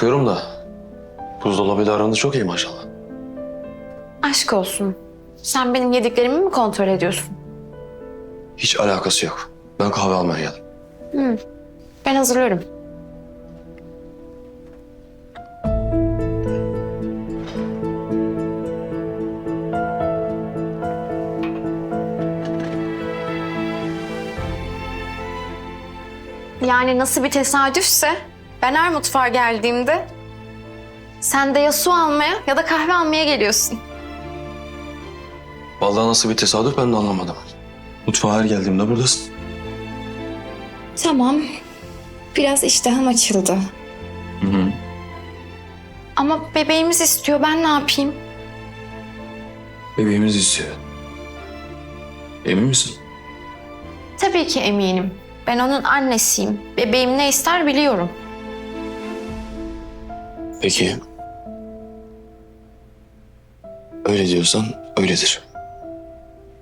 Bakıyorum da buzdolabıyla aranız çok iyi maşallah. Aşk olsun. Sen benim yediklerimi mi kontrol ediyorsun? Hiç alakası yok. Ben kahve almaya geldim. Ben hazırlıyorum. Yani nasıl bir tesadüfse ben her mutfağa geldiğimde sen de ya su almaya ya da kahve almaya geliyorsun. Vallahi nasıl bir tesadüf ben de anlamadım. Mutfağa her geldiğimde buradasın. Tamam. Biraz iştahım açıldı. Hı hı. Ama bebeğimiz istiyor. Ben ne yapayım? Bebeğimiz istiyor. Emin misin? Tabii ki eminim. Ben onun annesiyim. Bebeğim ne ister biliyorum. Peki. Öyle diyorsan öyledir.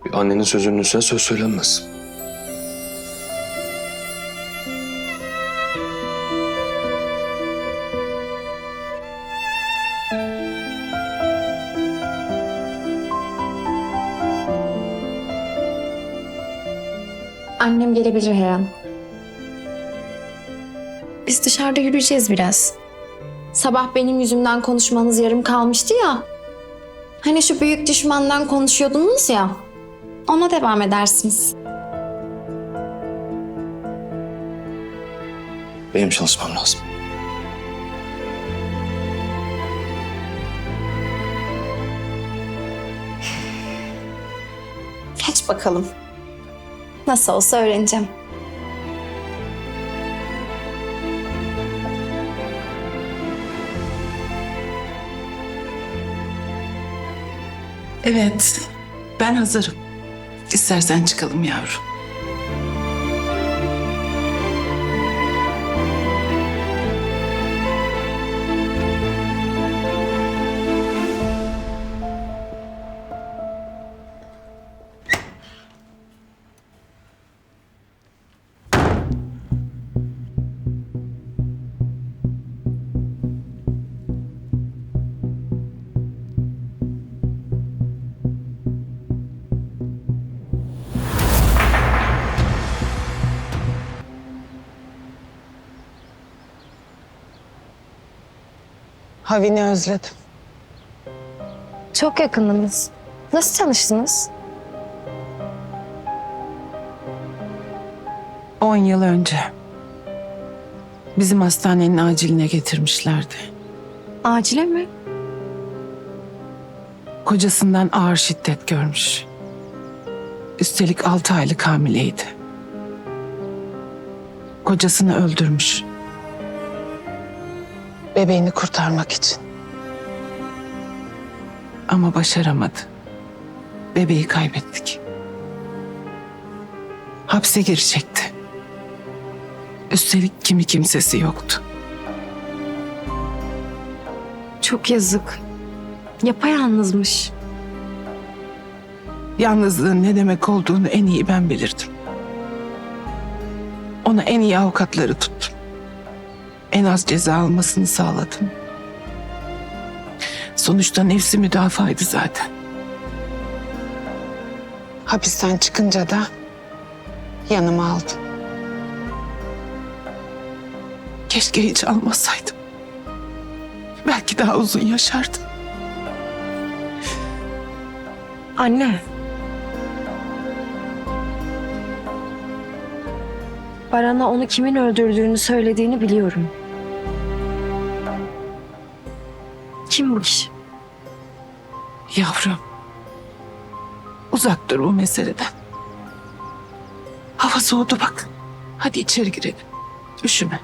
Bir annenin sözünün üstüne söz söylenmez. Annem gelebilir her an. Biz dışarıda yürüyeceğiz biraz. Sabah benim yüzümden konuşmanız yarım kalmıştı ya. Hani şu büyük düşmandan konuşuyordunuz ya. Ona devam edersiniz. Benim çalışmam lazım. Geç bakalım. Nasıl olsa öğreneceğim. Evet, ben hazırım. İstersen çıkalım yavrum. Havin'i özledim. Çok yakınınız. Nasıl tanıştınız? 10 yıl önce bizim hastanenin aciline getirmişlerdi. Acile mi? Kocasından ağır şiddet görmüş. Üstelik 6 aylık hamileydi. Kocasını öldürmüş. Bebeğini kurtarmak için. Ama başaramadı. Bebeği kaybettik. Hapse girecekti. Üstelik kimi kimsesi yoktu. Çok yazık. Yapayalnızmış. Yalnızlığın ne demek olduğunu en iyi ben bilirdim. Ona en iyi avukatları tuttum. En az ceza almasını sağladım. Sonuçta nefsi müdafaydı zaten. Hapisten çıkınca da yanıma aldım. Keşke hiç almasaydım. Belki daha uzun yaşardı. Anne. Baran'a onu kimin öldürdüğünü söylediğini biliyorum. Kim bu kişi? Yavrum. Uzak dur bu meseleden. Hava soğudu bak. Hadi içeri girelim. Üşüme.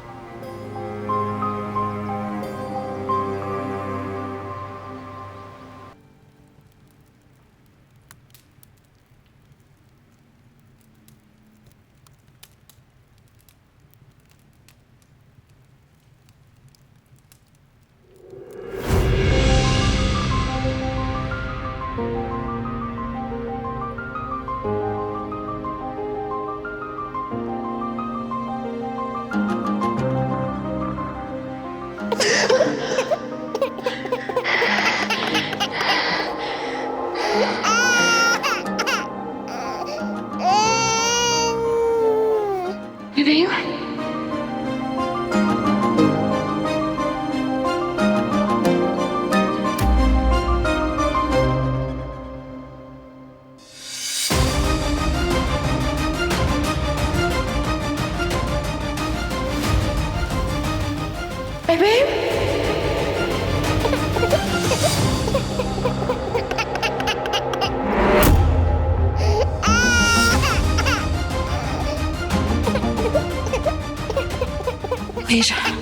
Hayır.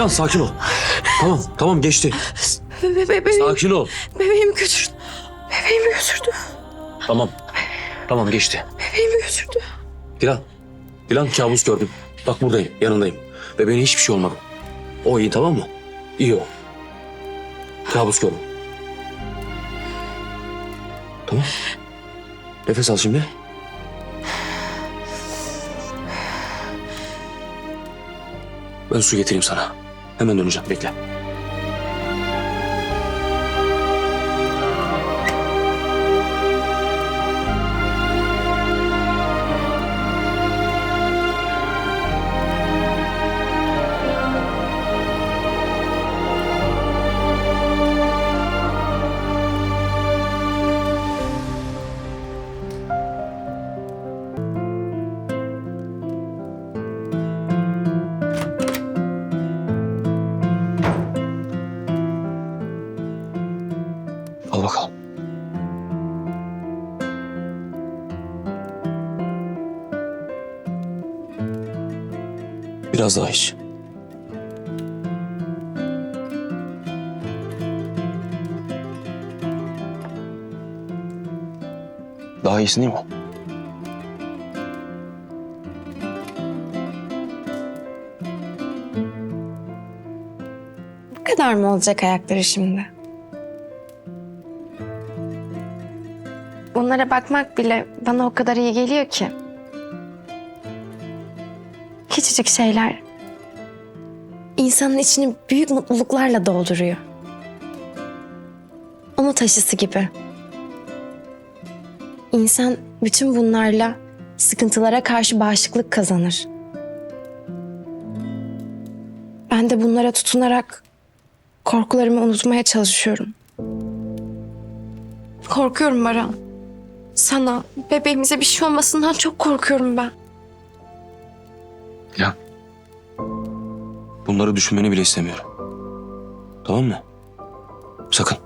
Dilan sakin ol. Tamam tamam geçti. Be- bebeğim, Sakin ol. bebeğimi götürdü. Bebeğimi götürdü. Tamam. Tamam geçti. Bebeğimi götürdü. Dilan. Dilan kabus gördüm. Bak buradayım yanındayım. Bebeğine hiçbir şey olmadı. O iyi tamam mı? İyi o. Kabus gördüm. Tamam. Nefes al şimdi. Ben su getireyim sana. Hemen döneceğim bekle. Al bakalım. Biraz daha iç. Daha iyisin değil mi? Bu kadar mı olacak ayakları şimdi? Bunlara bakmak bile bana o kadar iyi geliyor ki. Küçücük şeyler insanın içini büyük mutluluklarla dolduruyor. Onu taşısı gibi. İnsan bütün bunlarla sıkıntılara karşı bağışıklık kazanır. Ben de bunlara tutunarak korkularımı unutmaya çalışıyorum. Korkuyorum Baran. Sana, bebeğimize bir şey olmasından çok korkuyorum ben. Ya. Bunları düşünmeni bile istemiyorum. Tamam mı? Sakın.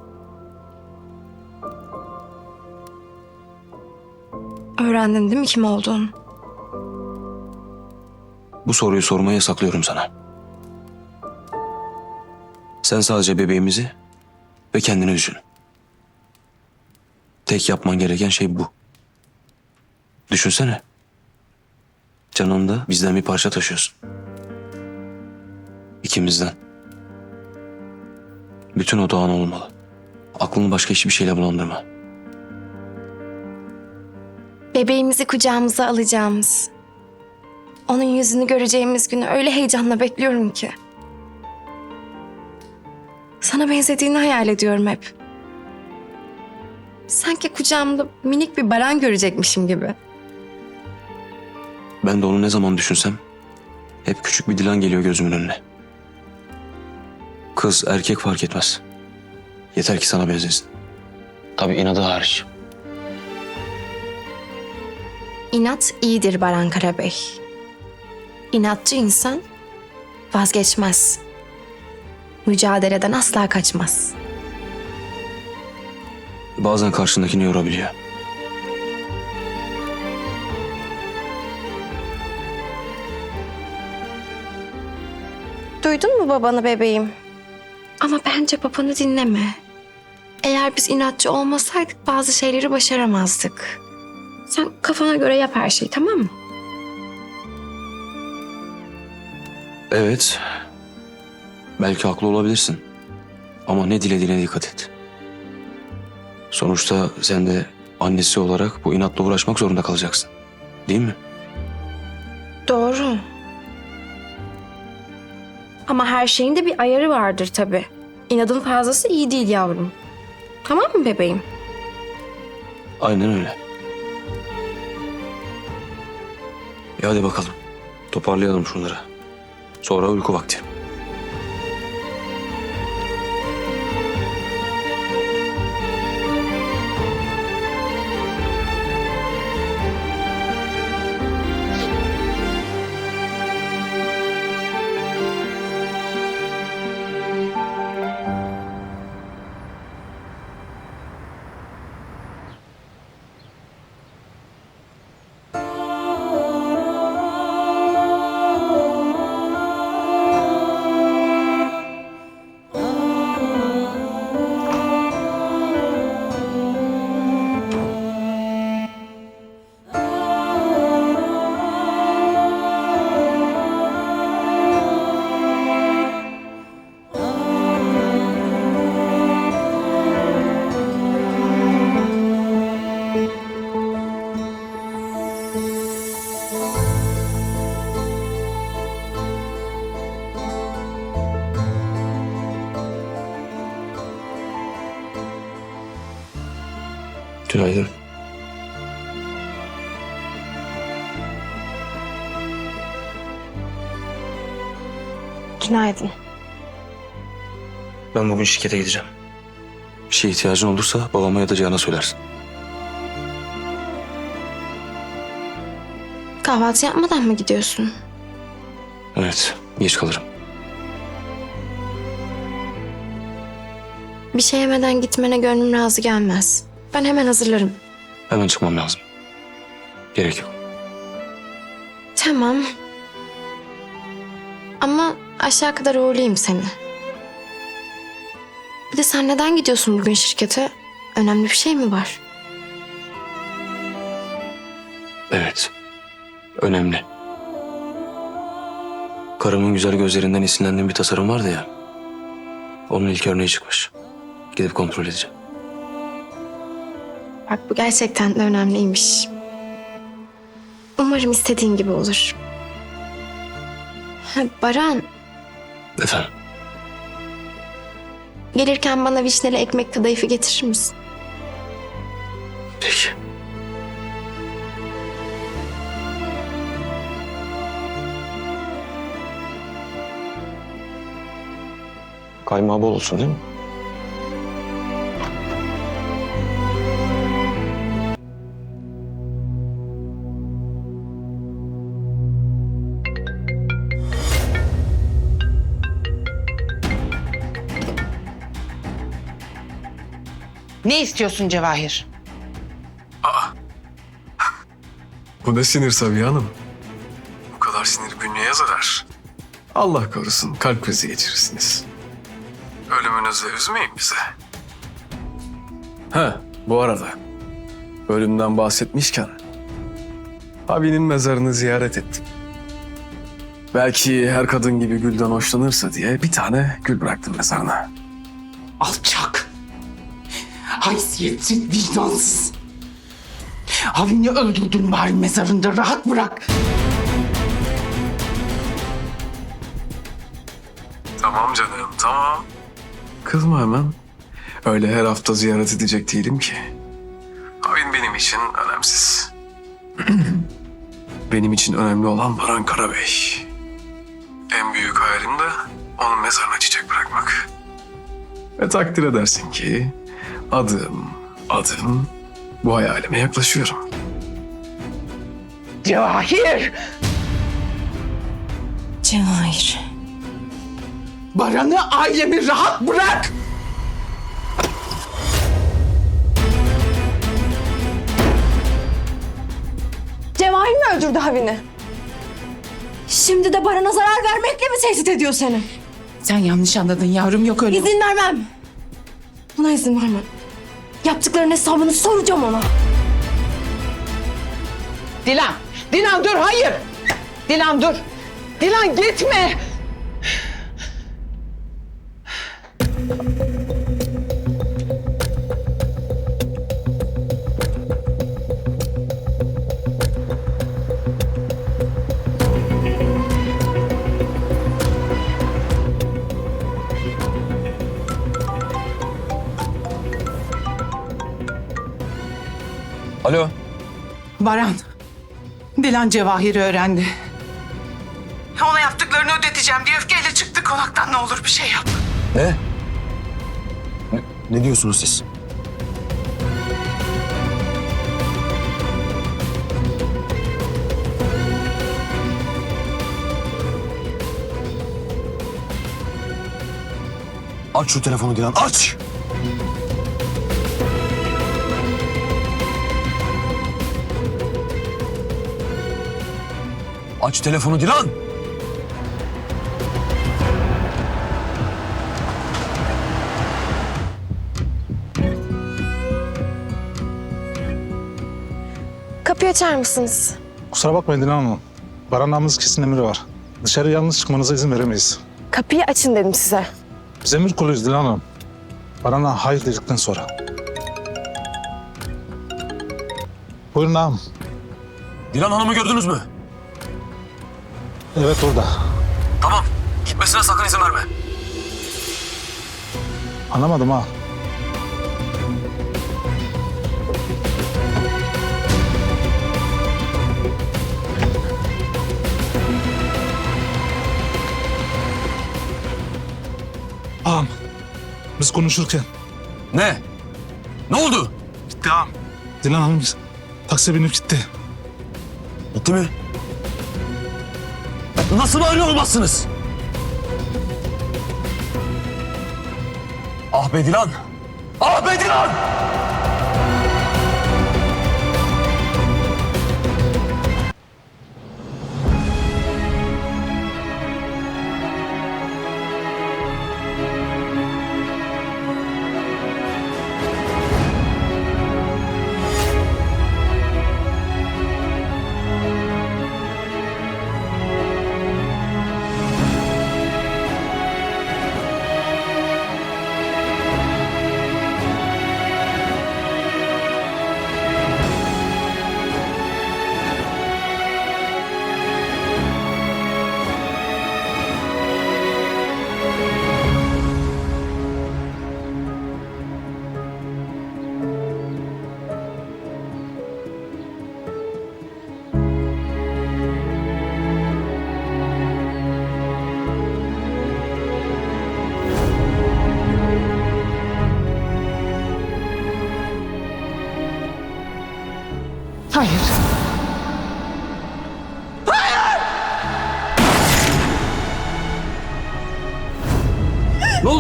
Öğrendin değil mi kim olduğunu? Bu soruyu sormayı yasaklıyorum sana. Sen sadece bebeğimizi ve kendini düşün. Tek yapman gereken şey bu. Düşünsene. Canında bizden bir parça taşıyorsun. İkimizden. Bütün o doğan olmalı. Aklını başka hiçbir şeyle bulandırma. Bebeğimizi kucağımıza alacağımız, onun yüzünü göreceğimiz günü öyle heyecanla bekliyorum ki. Sana benzediğini hayal ediyorum hep. Sanki kucağımda minik bir baran görecekmişim gibi. Ben de onu ne zaman düşünsem hep küçük bir Dilan geliyor gözümün önüne. Kız erkek fark etmez. Yeter ki sana benzesin. Tabii inadı hariç. İnat iyidir Baran Karabey. İnatçı insan vazgeçmez. Mücadeleden asla kaçmaz bazen karşındakini yorabiliyor. Duydun mu babanı bebeğim? Ama bence babanı dinleme. Eğer biz inatçı olmasaydık bazı şeyleri başaramazdık. Sen kafana göre yap her şeyi tamam mı? Evet. Belki haklı olabilirsin. Ama ne dilediğine dikkat et. Sonuçta sen de annesi olarak bu inatla uğraşmak zorunda kalacaksın. Değil mi? Doğru. Ama her şeyin de bir ayarı vardır tabii. İnadın fazlası iyi değil yavrum. Tamam mı bebeğim? Aynen öyle. E hadi bakalım. Toparlayalım şunları. Sonra uyku vakti. Günaydın. Günaydın. Ben bugün şirkete gideceğim. Bir şeye ihtiyacın olursa babama ya da Cihan'a söylersin. Kahvaltı yapmadan mı gidiyorsun? Evet, geç kalırım. Bir şey yemeden gitmene gönlüm razı gelmez. Ben hemen hazırlarım. Hemen çıkmam lazım. Gerek yok. Tamam. Ama aşağı kadar uğurlayayım seni. Bir de sen neden gidiyorsun bugün şirkete? Önemli bir şey mi var? Evet. Önemli. Karımın güzel gözlerinden esinlendiğim bir tasarım vardı ya. Onun ilk örneği çıkmış. Gidip kontrol edeceğim. Bak bu gerçekten de önemliymiş. Umarım istediğin gibi olur. Ha, Baran, Efendim? gelirken bana vişneli ekmek kadayıfı getirir misin? Peki. Kaymağı bol olsun değil mi? Ne istiyorsun Cevahir? Bu ne sinir Sabiha Hanım? Bu kadar sinir bünyeye zarar. Allah korusun kalp krizi geçirirsiniz. Ölümünüzle üzmeyin bizi. Ha bu arada ölümden bahsetmişken abinin mezarını ziyaret ettim. Belki her kadın gibi gülden hoşlanırsa diye bir tane gül bıraktım mezarına. Alçak. Haysiyetsiz, vicdansız. Havini öldürdün bari mezarında rahat bırak. Tamam canım tamam. Kızma hemen. Öyle her hafta ziyaret edecek değilim ki. Abin benim için önemsiz. benim için önemli olan Baran Karabey. En büyük hayalim de onun mezarına çiçek bırakmak. Ve takdir edersin ki adım adım bu hayalime yaklaşıyorum. Cevahir. Cevahir. Baran'ı ailemi rahat bırak. Cevahir mi öldürdü Havin'i? Şimdi de Baran'a zarar vermekle mi tehdit ediyor seni? Sen yanlış anladın yavrum yok öyle. İzin vermem. Buna izin vermem. Yaptıklarının hesabını soracağım ona. Dilan, Dilan dur hayır. Dilan dur. Dilan gitme. Baran. Dilan Cevahir'i öğrendi. Ona yaptıklarını ödeteceğim diye öfkeyle çıktı konaktan ne olur bir şey yap. Ne? Ne, ne diyorsunuz siz? Aç şu telefonu Dilan, aç! Aç telefonu Dilan! Kapıyı açar mısınız? Kusura bakmayın Dilan Hanım. Baranağımız kesin emri var. Dışarı yalnız çıkmanıza izin veremeyiz. Kapıyı açın dedim size. Biz emir kuluyuz Dilan Hanım. Baranağa hayır dedikten sonra. Buyurun ağam. Dilan Hanım'ı gördünüz mü? Evet orada. Tamam. Gitmesine sakın izin verme. Anlamadım ha. Ağam. Biz konuşurken. Ne? Ne oldu? Gitti ağam. Dilan Hanım taksiye binip gitti. Gitti mi? Nasıl böyle olmazsınız? Ah be Dilan! Ah be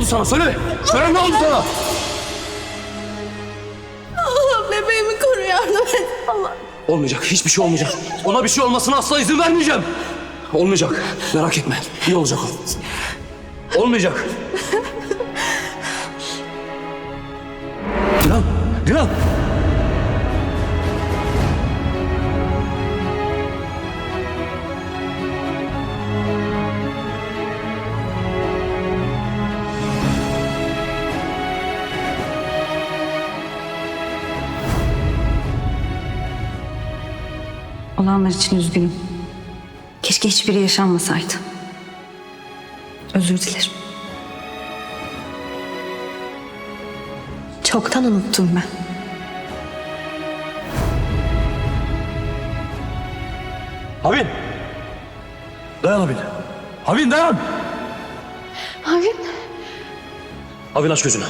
oldu sana? Söyle! Söyle ne oldu sana? Bebeğimi koru yardım et. Olmayacak. Hiçbir şey olmayacak. Ona bir şey olmasına asla izin vermeyeceğim. Olmayacak. Merak etme. İyi olacak o. Olmayacak. Dilan! Dilan! Olanlar için üzgünüm. Keşke hiçbiri yaşanmasaydı. Özür dilerim. Çoktan unuttum ben. Havin! Dayan Havin. Havin dayan! Havin. Havin aç gözünü.